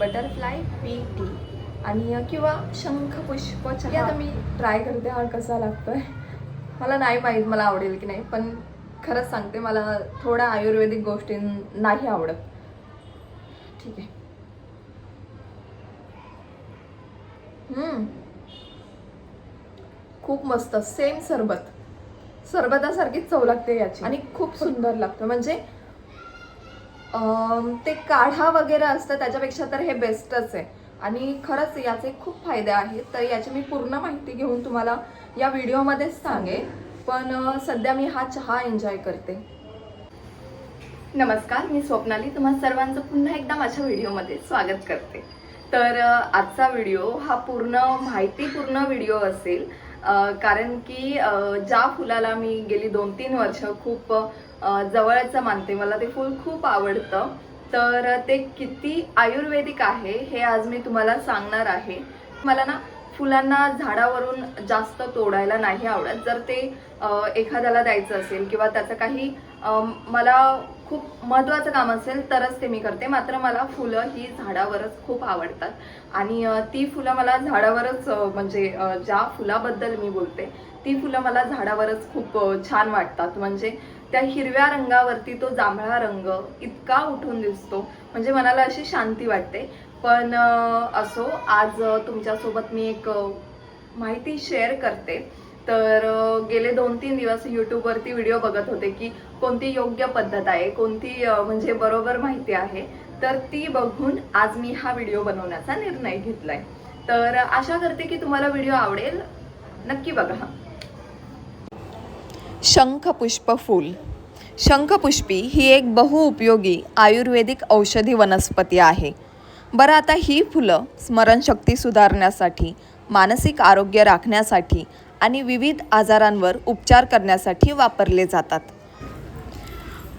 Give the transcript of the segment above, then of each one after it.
Butterfly P T आणि किंवा शंखपुष्प चहा. आता मी ट्राय करते हा कसा लागतोय. मला नाही माहीत मला आवडेल की नाही पण खरंच सांगते मला थोड्या आयुर्वेदिक गोष्टी नाही आवडत. ठीक आहे. हम्म. खूप मस्त सेम सरबत. सरबतासारखीच चव लागते याची. आणि खूप सुंदर लागतं. म्हणजे ते काढा वगैरे असतं त्याच्यापेक्षा तर हे बेस्टच आहे. आणि खरंच याचे खूप फायदे आहेत तर याची मी पूर्ण माहिती घेऊन तुम्हाला या व्हिडिओमध्येच सांगेन. पण सध्या मी हा चहा एन्जॉय करते. नमस्कार मी स्वप्नाली. तुम्हा सर्वांचं पुन्हा एकदा माझ्या व्हिडिओमध्ये स्वागत करते. तर आजचा व्हिडिओ हा पूर्ण माहितीपूर्ण व्हिडिओ असेल कारण की ज्या फुलाला मी गेली दोन तीन वर्ष खूप जवळचं मानते. मला ते फूल खूप आवडतं. तर ते किती आयुर्वेदिक आहे हे आज मी तुम्हाला सांगणार आहे. मला ना फुलांना झाडावरून जास्त तोडायला नाही आवडत. जर ते एखाद्याला द्यायचं असेल किंवा त्याचं काही मला खूप महत्त्वाचं काम असेल तरच ते मी करते. मात्र मला फुलं ही झाडावरच खूप आवडतात. आणि ती फुलं मला झाडावरच म्हणजे ज्या फुलाबद्दल मी बोलते ती फुलं मला झाडावरच खूप छान वाटतात. म्हणजे त्या हिरव्या रंगावरती तो जांभळा रंग इतका उठून दिसतो. म्हणजे मनाला अशी शांती वाटते. पण असो आज तुमच्यासोबत मी एक माहिती शेअर करते. तर गेले दोन तीन दिवस यूट्यूबवरती व्हिडिओ बघत होते की कोणती योग्य पद्धत आहे कोणती म्हणजे बरोबर माहिती आहे. तर ती बघून आज मी हा व्हिडिओ बनवण्याचा निर्णय घेतलाय. तर आशा करते की तुम्हाला व्हिडिओ आवडेल नक्की बघा. शंखपुष्प फूल शंखपुष्पी ही एक बहुउपयोगी आयुर्वेदिक औषधी वनस्पती आहे. बरं आता ही फुलं स्मरणशक्ती सुधारण्यासाठी मानसिक आरोग्य राखण्यासाठी आणि विविध आजारांवर उपचार करण्यासाठी वापरले जातात.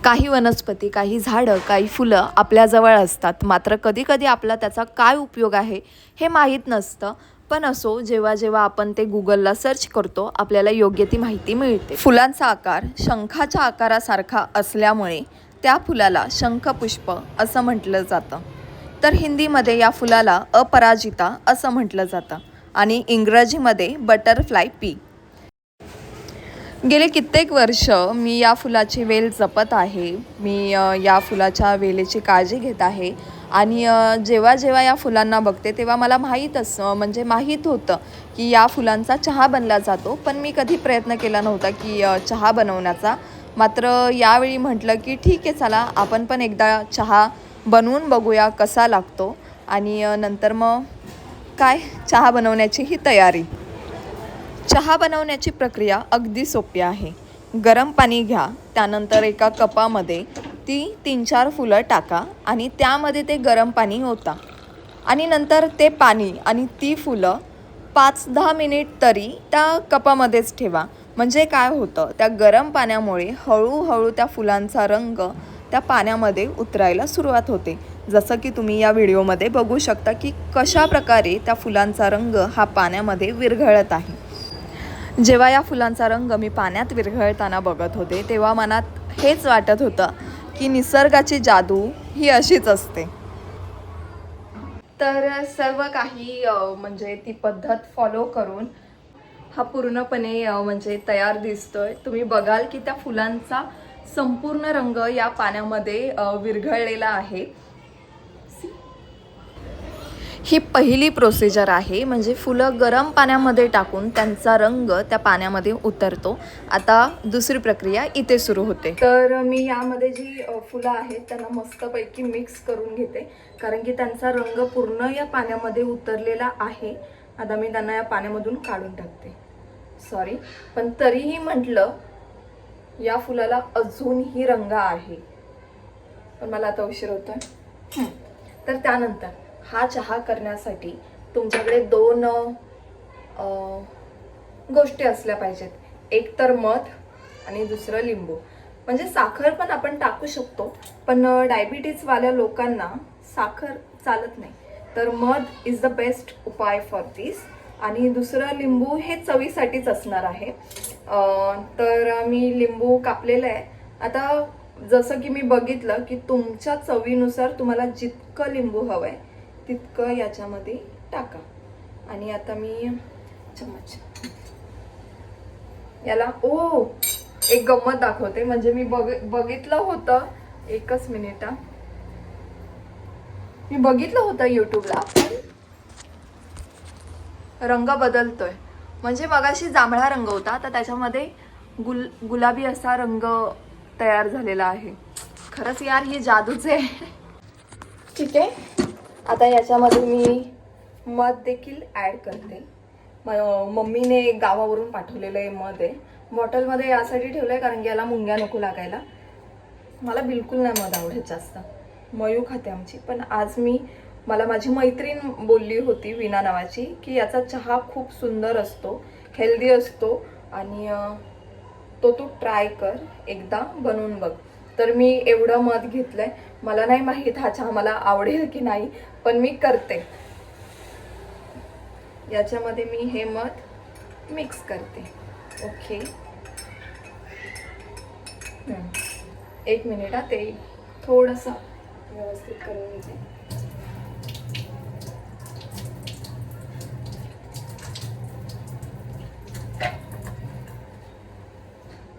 काही वनस्पती काही झाडं काही फुलं आपल्याजवळ असतात. मात्र कधीकधी आपला त्याचा काय उपयोग आहे हे माहीत नसतं. पण असो जेव्हा जेव्हा आपण ते गुगलला सर्च करतो आपल्याला योग्य ती माहिती मिळते. फुलांचा आकार शंखाच्या आकारासारखा असल्यामुळे त्या फुलाला शंखपुष्प असं म्हटलं जातं. तर हिंदीमध्ये या फुलाला अपराजिता असं म्हटलं जातं आणि इंग्रजीमध्ये बटरफ्लाय पी गेले कित्येक वर्ष मी या फुलाची वेल जपत आहे. मी या फुलाच्या वेलेची काळजी घेत आहे. आणि जेव्हा जेव्हा या फुलांना बघते तेव्हा मला माहीत असं म्हणजे माहीत होतं की या फुलांचा चहा बनला जातो. पण मी कधी प्रयत्न केला नव्हता की चहा बनवण्याचा. मात्र यावेळी म्हटलं की ठीक आहे चला आपण पण एकदा चहा बनवून बघूया कसा लागतो. आणि नंतर मग काय? चहा बनवण्याची ही तयारी. चहा बनवण्याची प्रक्रिया अगदी सोपी आहे. गरम पाणी घ्या त्यानंतर एका कपामध्ये ती तीन चार फुलं टाका आणि त्यामध्ये ते गरम पाणी होता आणि नंतर ते पाणी आणि ती फुलं पाच दहा मिनिट तरी त्या कपामध्येच ठेवा. म्हणजे काय होतं? त्या गरम पाण्यामुळे हळूहळू त्या फुलांचा रंग त्या पाण्यामध्ये उतरायला सुरुवात होते. जसं की तुम्ही या व्हिडिओमध्ये बघू शकता की कशा प्रकारे त्या फुलांचा रंग हा पाण्यामध्ये विरघळत आहे. जेव्हा या फुलांचा रंग मी पाण्यात विरघळताना बघत होते तेव्हा मनात हेच वाटत होतं की निसर्गाची जादू ही अशीच असते. तर सर्व काही म्हणजे ती पद्धत फॉलो करून हा पूर्णपणे म्हणजे तयार दिसतोय. तुम्ही बघाल की त्या फुलांचा संपूर्ण रंग या पाण्यामध्ये विरघळलेला आहे. ही पहिली प्रोसिजर आहे. म्हणजे फुलं गरम पाण्यामध्ये टाकून त्यांचा रंग त्या पाण्यामध्ये उतरतो. आता दुसरी प्रक्रिया इथे सुरू होते. तर मी यामध्ये जी फुलं आहेत त्यांना मस्तपैकी मिक्स करून घेते. कारण की त्यांचा रंग पूर्ण या पाण्यामध्ये उतरलेला आहे. आता मी त्यांना या पाण्यामधून काढून टाकते. सॉरी पण तरीही म्हटलं या फुलाला अजूनही रंग आहे. पण मला आता उशीर होतोय. तर त्यानंतर. हा चहा करण्यासाठी तुमच्याकडे दोन गोष्टी असल्या पाहिजेत. एक तर मध आणि दुसरं लिंबू. म्हणजे साखर पण आपण टाकू शकतो पण डायबिटीजवाल्या लोकांना साखर चालत नाही. तर मध इज द बेस्ट उपाय फॉर दिस आणि दुसरं लिंबू हे चवीसाठीच असणार आहे. तर मी लिंबू कापलेलं आहे. आता जसं की मी बघितलं की तुमच्या चवीनुसार तुम्हाला जितकं लिंबू हवं आहे तितकं याच्यामध्ये टाका. आणि आता मी चम्मच. याला ओ एक गंमत दाखवते. म्हणजे मी बघ बघितलं होतं. एकच मिनिट मी बघितलं होतं यूट्यूबला पण रंग बदलतोय. म्हणजे मगाशी जांभळा रंग होता. तर त्याच्यामध्ये गुल गुलाबी असा रंग तयार झालेला आहे. खरंच यार हे जादूच. आहे ठीक आहे? आता याच्यामध्ये मी मध देखील ॲड करते. म- मम्मीने गावावरून पाठवलेलं आहे मध आहे. बॉटलमध्ये यासाठी ठेवलं आहे कारण की याला मुंग्या नको लागायला. मला बिलकुल नाही मध आवडत जास्त. मयू खाते आमची. पण आज मी मला माझी मैत्रीण बोलली होती विना नावाची की याचा चहा खूप सुंदर असतो हेल्दी असतो आणि तो तू ट्राय कर. एकदा बनवून बघ. तर मी एवढं मध घेतलंय. मला नाही माहीत हा चहा मला आवडेल की नाही पण मी करते. याच्यामध्ये मी हे मध मिक्स करते. ओके एक मिनिट हा ते थोडंसं व्यवस्थित करून घेते.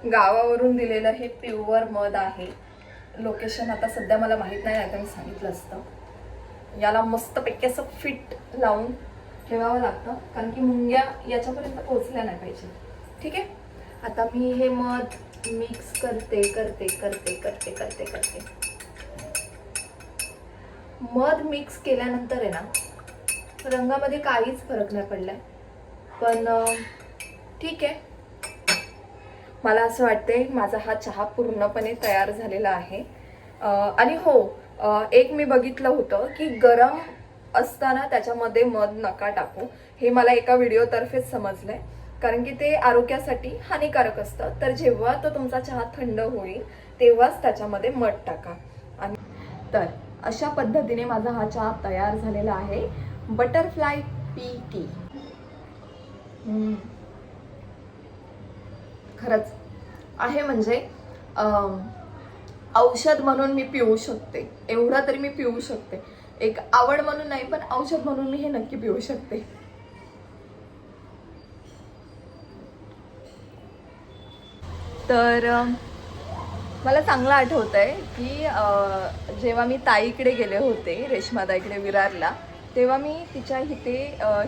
गावावरून दिलेलं हे प्युअर मध आहे. लोकेशन आता सध्या मला माहीत नाही आता मी सांगितलं असतं. याला मस्तपैकी असं फिट लावून ठेवावं लागतं कारण की मुंग्या याच्यापर्यंत पोचल्या नाही पाहिजे. ठीक आहे? आता मी हे मध मिक्स करते करते करते करते करते करते. मध मिक्स केल्यानंतर आहे ना रंगामध्ये काहीच फरक नाही पडला पण ठीक आहे. मला असं वाटते माझा हा चहा पूर्णपणे तयार झालेला आहे. आणि हो एक मी बघितलं होतं की गरम असताना त्याच्यामध्ये मध नका टाकू. हे मला एका व्हिडिओतर्फेच समजलंय. कारण की ते आरोग्यासाठी हानिकारक असतं. तर जेव्हा तो तुमचा चहा थंड होईल तेव्हाच त्याच्यामध्ये मध टाका. आणि तर अशा पद्धतीने माझा हा चहा तयार झालेला आहे. बटरफ्लाय पी टी खरंच आहे म्हणजे औषध म्हणून मी पिऊ शकते. एवढं तरी मी पिऊ शकते. एक आवड म्हणून नाही पण औषध म्हणून मी हे नक्की पिऊ शकते. तर मला चांगलं आठवत आहे की जेव्हा मी ताईकडे गेले होते रेश्माताईकडे विरारला तेव्हा मी तिच्या इथे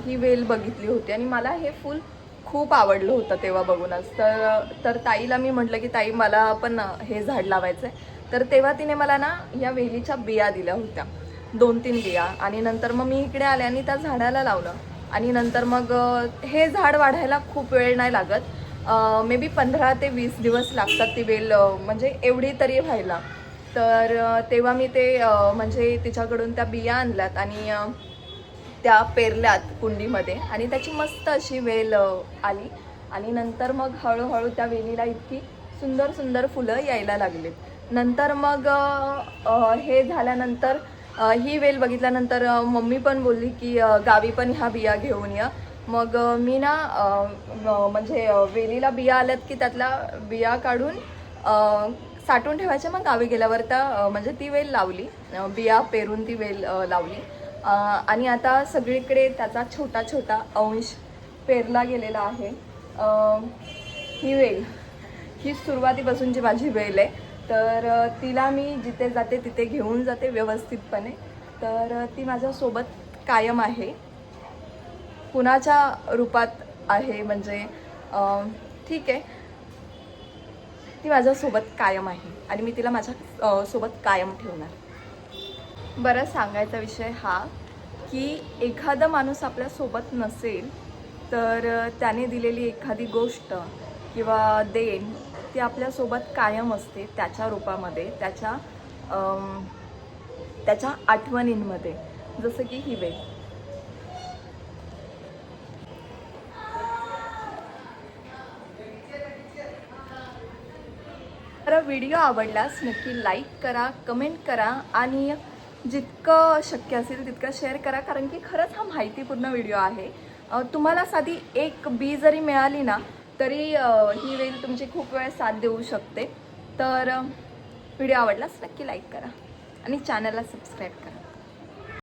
ही वेल बघितली होती आणि मला हे फूल खूप आवडलं होतं तेव्हा बघूनच. तर तर ताईला मी म्हटलं की ताई मला पण हे झाड लावायचं आहे तर तेव्हा तिने मला ना या वेलीच्या बिया दिल्या होत्या. दोन तीन बिया. आणि नंतर मग मी इकडे आले आणि त्या झाडाला लावलं. आणि नंतर मग हे झाड वाढायला खूप वेळ नाही लागत. मे बी पंधरा ते वीस दिवस लागतात ती वेल म्हणजे एवढी तरी व्हायला. तर तेव्हा मी ते म्हणजे तिच्याकडून त्या बिया आणल्यात. आणि त्या पेरल्यात कुंडीमध्ये आणि त्याची मस्त अशी वेल आली. आणि नंतर मग हळूहळू त्या वेलीला इतकी सुंदर सुंदर फुलं यायला लागलीत. नंतर मग हे झाल्यानंतर ही वेल बघितल्यानंतर मम्मी पण बोलली की गावी पण ह्या बिया घेऊन या. मग मी ना म्हणजे वेलीला बिया आल्यात की त्यातला बिया काढून साठवून ठेवायच्या. मग गावी गेल्यावर त्या म्हणजे ती वेल लावली. बिया पेरून ती वेल लावली. आणि आता सगळीकडे त्याचा छोटा छोटा अंश पेरला गेलेला आहे. ही वेल ही सुरुवातीपासूनची माझी वेल आहे तर तिला मी जिथे जाते तिथे घेऊन जाते व्यवस्थितपणे. तर ती माझ्यासोबत कायम आहे. कुणाच्या रूपात आहे म्हणजे ठीक आहे. ती माझ्यासोबत कायम आहे आणि मी तिला माझ्या सोबत कायम ठेवणार. बरं सांगायचा विषय हा की एखादा माणूस आपल्यासोबत नसेल तर त्याने दिलेली एखादी गोष्ट किंवा देण ती आपल्यासोबत कायम असते त्याच्या रूपामध्ये त्याच्या त्याच्या आठवणींमध्ये. जसं की ही वेळ. तर व्हिडिओ आवडल्यास नक्की लाईक करा कमेंट करा आणि जितकं शक्य असेल तितकं शेअर करा कारण की खरंच हा माहितीपूर्ण व्हिडिओ आहे. तुम्हाला साधी एक बी जरी मिळाली ना तरी ही वेल तुमची खूप वेळ साथ देऊ शकते. तर व्हिडिओ आवडलाच नक्की लाईक करा आणि चॅनलला सबस्क्राईब करा.